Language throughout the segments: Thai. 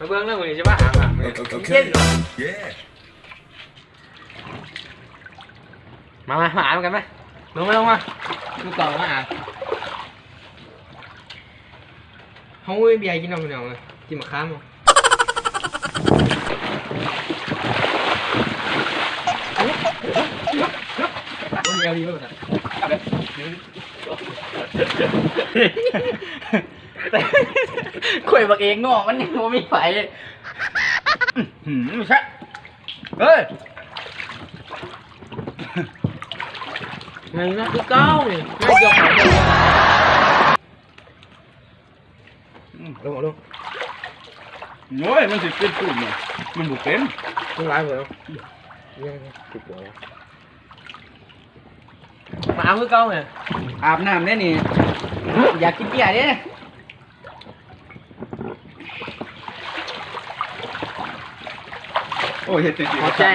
มาเบื้องเรื่องนี้ใช่ปะอ่างอะ Okay. เย็นเหรอ Yeah. มามามาอ่านกันไหมลงมาลงมาลูกต่อมาอ่านเขาไม่เบียร์กินน้ำเหนียวเลยกินมะขามมั้งเบียร์ดีมากเลย ข่อยบักเองงอกมันนี่มันไม่ไหวหืมไม่ใช่เฮ้ยเงินนะคือเก้านี่ไม่ยกของลงลงโอ้ยมันสิเป็นตุ่มเนี่ยมันบุกเป็นลงร้ายเลยยังติดหัวมาเอาคือเก้าเนี่ยอาบน้ำแน่นี่อยากกินเบียร์เด้โอ้ยเฮ็ดติดขอแจ้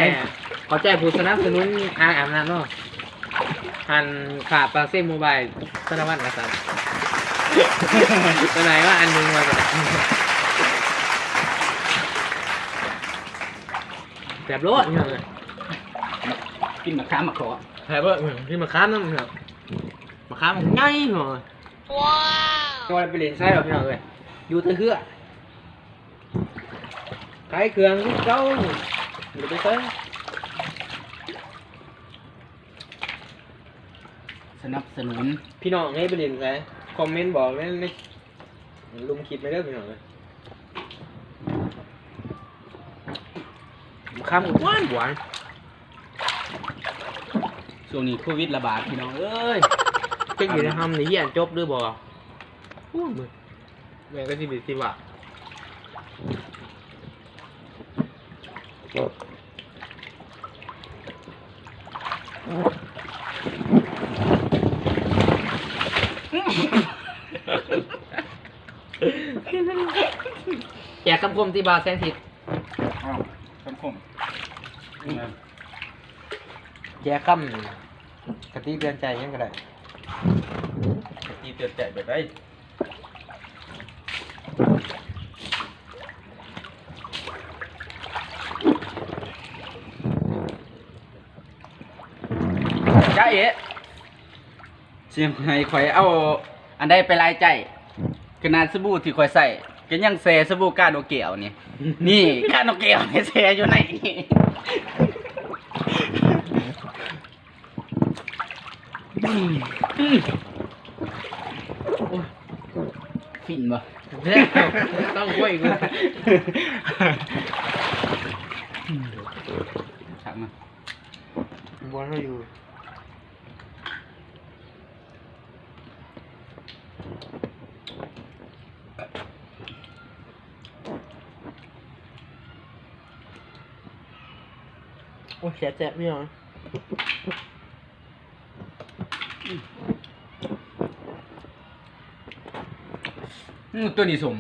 ขอแจ้ผู้สนับสนุนอ่างอาบน้ำเนาะหันขาปลาเส้นโมบายธนวัฒน์กษัตริย์ตัวไหนว่าอันหนึงมาก่อนแบบรถเนี่ยเลยกินมะขามมะขอแถบว่าที่มาค้ามนั่นเหรอมาค้ามมันง่ายเหรอว้าวจะไปเล่นไส้หรอพี่น้องเลยอยู่แตะเคือขายเครื่องลูกเจ้า เดี๋ยวไปเต้นสนับสนุนพี่น้องให้ไปเล่นไส้คอมเมนต์บอกเลยในลุมคลิปไปเด้อพี่น้องเลยมาค้ามหวานหวานช่วงนี้โควิดระบาดพี่น้องเอ้ยเจ๊งอยู่ในทำในเหี้ยจบด้วยบ่โอ้มึงแม่งก็สิบิสิว่ะ แจกคำคมที่บาร์แซนทิตอ้าวคำคมแจกคำกะทิเตือนใจยังก็ได้ตีเตือนใจแบบได้ เอ๋เสียงให้ข่อยเอา อันใดไปลายใจขนาดสบู่ที่ข่อยใส่ก็ยังแซ่สบู่กาโนเกียวนี่ นี่กาโนเกียวนี่แซ่อยู่ไหนนี่อืมอืมโอ้ยฟินบ่ต้องคุยกูชักมาบอลเขาอยู่ โอ้ยแฉะแจ๊ะไม่เอาอืมตัวนี้สม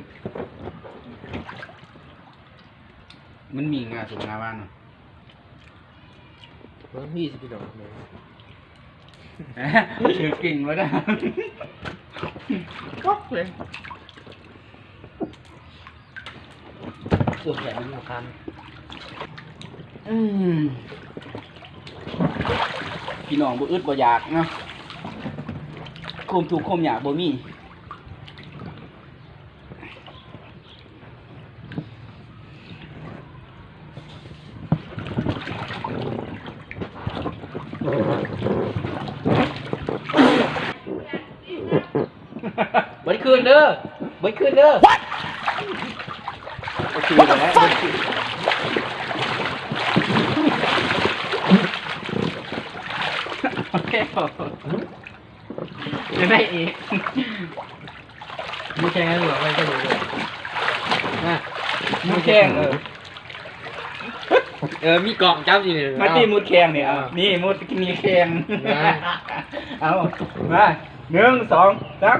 มันมีงาสมงาบ้านเนาะเพิ่มยี่สิบกิโลเมตรชื่อกิ่งวะนะก๊อกเลยส่วนใหญ่มันสำคัญ อืมพี่น้องบ่อึดบ่อยากเนาะคมถูกคมอยากบ่มีบริคืนเด้อบริคืนเด้อโอเคแล้วนะโอเค จะได้อีกไม่ใช่งั้นหรอกไม่ใช่หนูเลยนะมุดแข้งเออเออ มีกล่องจับอยู่เนี่ยมาตีมุดแข้งเนี่ยเอาอ่านี่มุดมีแข้งได้เอามาหนึ่งสองสาม